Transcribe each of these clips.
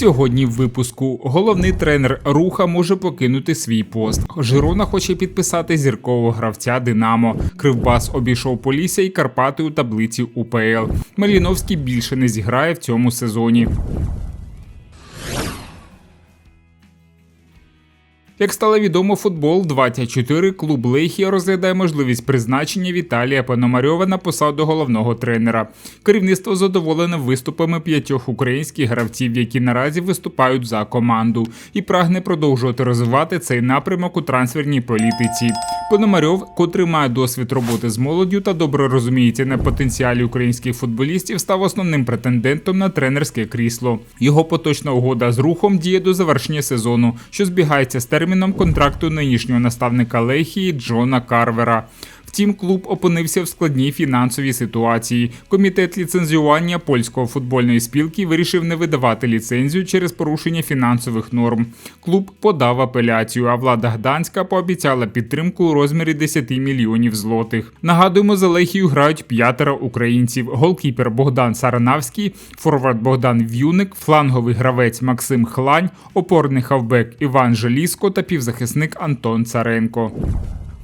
Сьогодні в випуску головний тренер Руха може покинути свій пост. Жирона хоче підписати зіркового гравця Динамо. Кривбас обійшов Полісся і Карпати у таблиці УПЛ. Маліновський більше не зіграє в цьому сезоні. Як стало відомо, футбол 24 клуб Лехія розглядає можливість призначення Віталія Пономарьова на посаду головного тренера. Керівництво задоволене виступами п'ятьох українських гравців, які наразі виступають за команду, і прагне продовжувати розвивати цей напрямок у трансферній політиці. Пономарьов, котрий має досвід роботи з молоддю та добре розуміється на потенціалі українських футболістів, став основним претендентом на тренерське крісло. Його поточна угода з рухом діє до завершення сезону, що збігається з терміном контракту нинішнього наставника Лехії Джона Карвера. Втім, клуб опинився в складній фінансовій ситуації. Комітет ліцензіювання польської футбольної спілки вирішив не видавати ліцензію через порушення фінансових норм. Клуб подав апеляцію, а влада Гданська пообіцяла підтримку у розмірі 10 мільйонів злотих. Нагадуємо, за Лехію грають п'ятеро українців: голкіпер Богдан Саранавський, форвард Богдан В'юник, фланговий гравець Максим Хлань, опорний хавбек Іван Желіско та півзахисник Антон Царенко.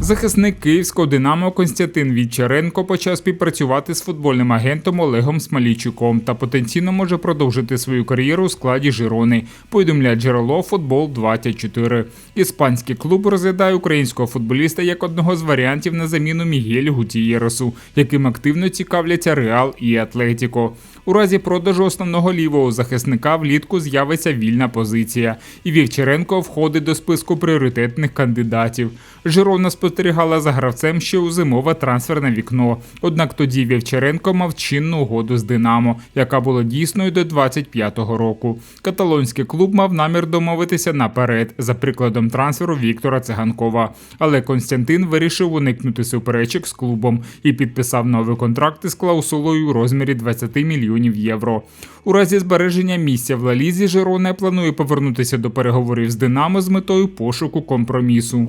Захисник київського Динамо Константин Вічеренко почав співпрацювати з футбольним агентом Олегом Смалійчуком та потенційно може продовжити свою кар'єру у складі Жирони. Повідомляє джерело Футбол 24 Іспанський клуб розглядає українського футболіста як одного з варіантів на заміну Мігелю Гутієросу, яким активно цікавляться Реал і Атлетіко. У разі продажу основного лівого захисника влітку з'явиться вільна позиція, і Вівчаренко входить до списку пріоритетних кандидатів. Жирона спостерігала за гравцем ще у зимове трансферне вікно. Однак тоді Вівчаренко мав чинну угоду з Динамо, яка була дійсною до 25-го року. Каталонський клуб мав намір домовитися наперед, за прикладом трансферу Віктора Циганкова. Але Константин вирішив уникнути суперечок з клубом і підписав новий контракт із клаусулою у розмірі 20 мільйонів євро. У разі збереження місця в Лалізі Жироне планує повернутися до переговорів з Динамо з метою пошуку компромісу.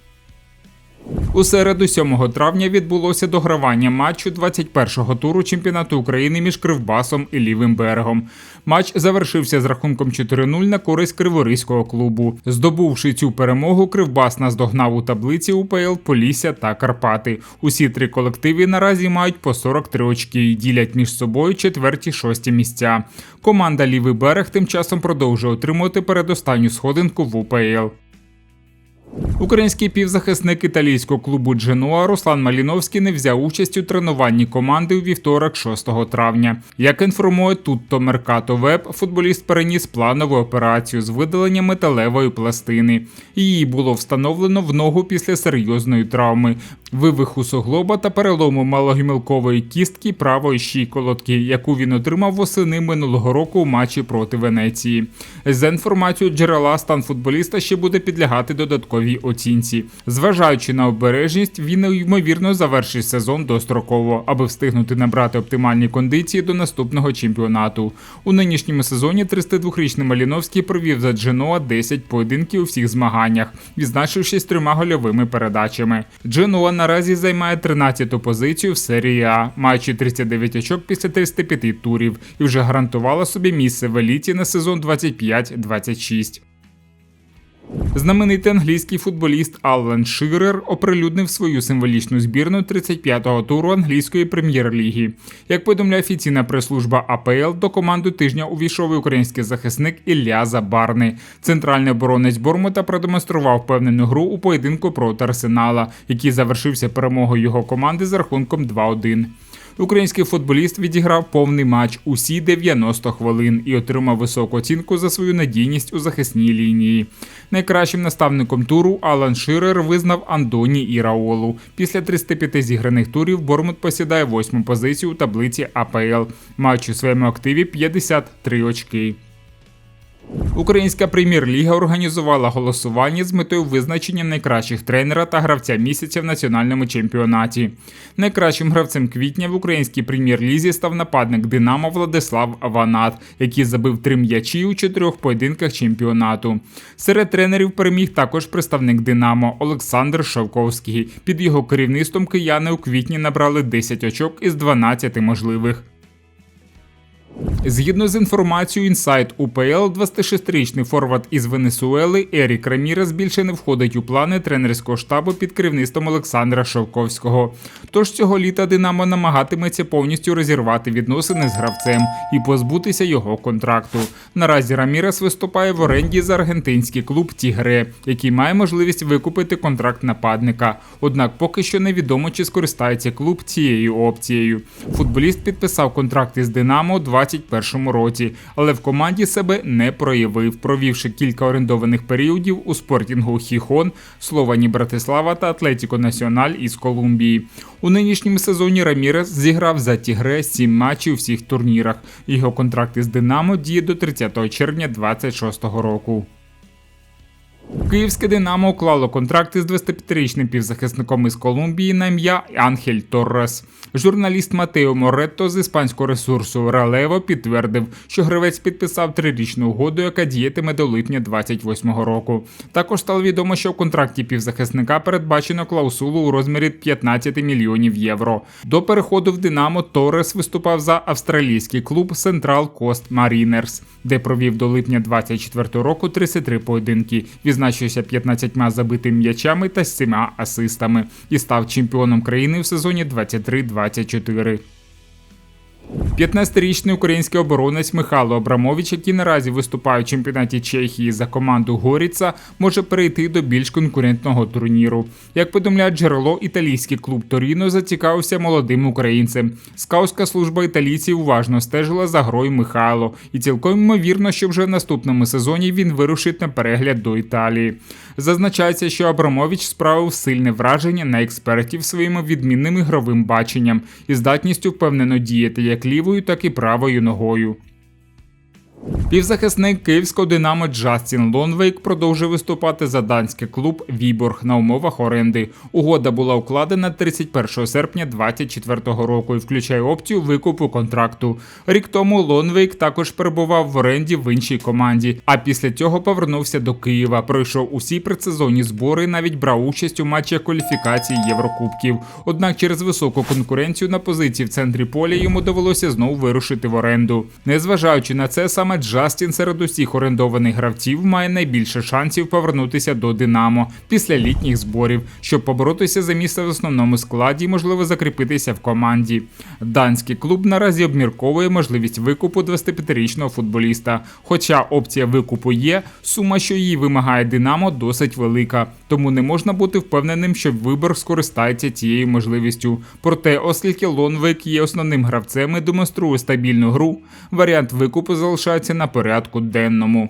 У середу 7 травня відбулося догравання матчу 21-го туру чемпіонату України між Кривбасом і Лівим берегом. Матч завершився з рахунком 4-0 на користь Криворізького клубу. Здобувши цю перемогу, Кривбас наздогнав у таблиці УПЛ Полісся та Карпати. Усі три колективи наразі мають по 43 очки і ділять між собою четверті шості місця. Команда Лівий берег тим часом продовжує отримувати передостанню сходинку в УПЛ. Український півзахисник італійського клубу Дженуа Руслан Маліновський не взяв участь у тренуванні команди у вівторок, 6 травня. Як інформує Тутто Меркато Веб, футболіст переніс планову операцію з видалення металевої пластини. Її було встановлено в ногу після серйозної травми, вивиху суглоба та перелому малогімілкової кістки правої щиколотки, яку він отримав восени минулого року у матчі проти Венеції. За інформацією джерела, стан футболіста ще буде підлягати додатковій оцінці. Зважаючи на обережність, він ймовірно завершить сезон достроково, аби встигнути набрати оптимальні кондиції до наступного чемпіонату. У нинішньому сезоні 32-річний Маліновський провів за Дженоа 10 поєдинків у всіх змаганнях, відзначившись трьома гольовими передачами. Дженоа наразі займає 13-ту позицію в серії А, маючи 39 очок після 35 турів, і вже гарантувала собі місце в еліті на сезон 25-26. Знаменитий англійський футболіст Аллен Ширер оприлюднив свою символічну збірну 35-го туру англійської прем'єр-ліги. Як повідомляє офіційна прес-служба АПЛ, до команди тижня увійшов український захисник Ілля Забарни. Центральний оборонець Бормута продемонстрував впевнену гру у поєдинку проти Арсенала, який завершився перемогою його команди з рахунком 2-1. Український футболіст відіграв повний матч усі 90 хвилин і отримав високу оцінку за свою надійність у захисній лінії. Найкращим наставником туру Алан Ширер визнав Андоні Іраолу. Після 35 зіграних турів Бормут посідає восьму позицію у таблиці АПЛ. Маючи у своєму активі 53 очки. Українська прем'єр-ліга організувала голосування з метою визначення найкращих тренера та гравця місяця в національному чемпіонаті. Найкращим гравцем квітня в українській прем'єр-лізі став нападник Динамо Владислав Ванат, який забив три м'ячі у чотирьох поєдинках чемпіонату. Серед тренерів переміг також представник Динамо Олександр Шовковський. Під його керівництвом кияни у квітні набрали 10 очок із 12 можливих. Згідно з інформацією Inside UPL, 26-річний форвард із Венесуели Ерік Рамірес більше не входить у плани тренерського штабу під керівництвом Олександра Шовковського. Тож цього літа Динамо намагатиметься повністю розірвати відносини з гравцем і позбутися його контракту. Наразі Рамірес виступає в оренді за аргентинський клуб Тігре, який має можливість викупити контракт нападника. Однак поки що невідомо, чи скористається клуб цією опцією. Футболіст підписав контракт із Динамо 2021 році, але в команді себе не проявив, провівши кілька орендованих періодів у спортінгу Хіхон, Словані Братислава та Атлетіко Національ із Колумбії. У нинішньому сезоні Рамірес зіграв за Тігре 7 матчів у всіх турнірах. Його контракт із Динамо діє до 30 червня 2026 року. Київське Динамо уклало контракти з 25-річним півзахисником із Колумбії на ім'я Анхель Торрес. Журналіст Матео Моретто з іспанського ресурсу Релево підтвердив, що гравець підписав трирічну угоду, яка діятиме до липня 28-го року. Також стало відомо, що в контракті півзахисника передбачено клаусулу у розмірі 15 мільйонів євро. До переходу в Динамо Торрес виступав за австралійський клуб Central Coast Mariners, де провів до липня 24 року 33 поєдинки відзначився 15 забитими м'ячами та 7 асистами і став чемпіоном країни в сезоні 23-24. 15-річний український оборонець Михайло Абрамович, який наразі виступає в чемпіонаті Чехії за команду Горіца, може перейти до більш конкурентного турніру. Як повідомляє джерело, італійський клуб Торіно зацікавився молодим українцем. Скаутська служба італійців уважно стежила за грою Михайло, і цілком ймовірно, що вже в наступному сезоні він вирушить на перегляд до Італії. Зазначається, що Абрамович справив сильне враження на експертів своїм відмінним ігровим баченням і здатністю впевнено діяти як лівою, так і правою ногою. Півзахисник київського Динамо Джастін Лонвейк продовжує виступати за данський клуб Віборг на умовах оренди. Угода була укладена 31 серпня 2024 року і включає опцію викупу контракту. Рік тому Лонвейк також перебував в оренді в іншій команді, а після цього повернувся до Києва. Пройшов усі предсезонні збори, навіть брав участь у матчах кваліфікації Єврокубків. Однак через високу конкуренцію на позиції в центрі поля йому довелося знову вирушити в оренду. Незважаючи на це, саме Джастін серед усіх орендованих гравців має найбільше шансів повернутися до Динамо після літніх зборів, щоб поборотися за місце в основному складі і можливо закріпитися в команді. Данський клуб наразі обмірковує можливість викупу 25-річного футболіста. Хоча опція викупу є, сума, що її вимагає Динамо, досить велика, тому не можна бути впевненим, що вибор скористається цією можливістю. Проте, оскільки Лонвик є основним гравцем і демонструє стабільну гру, варіант викупу залишається на порядку денному.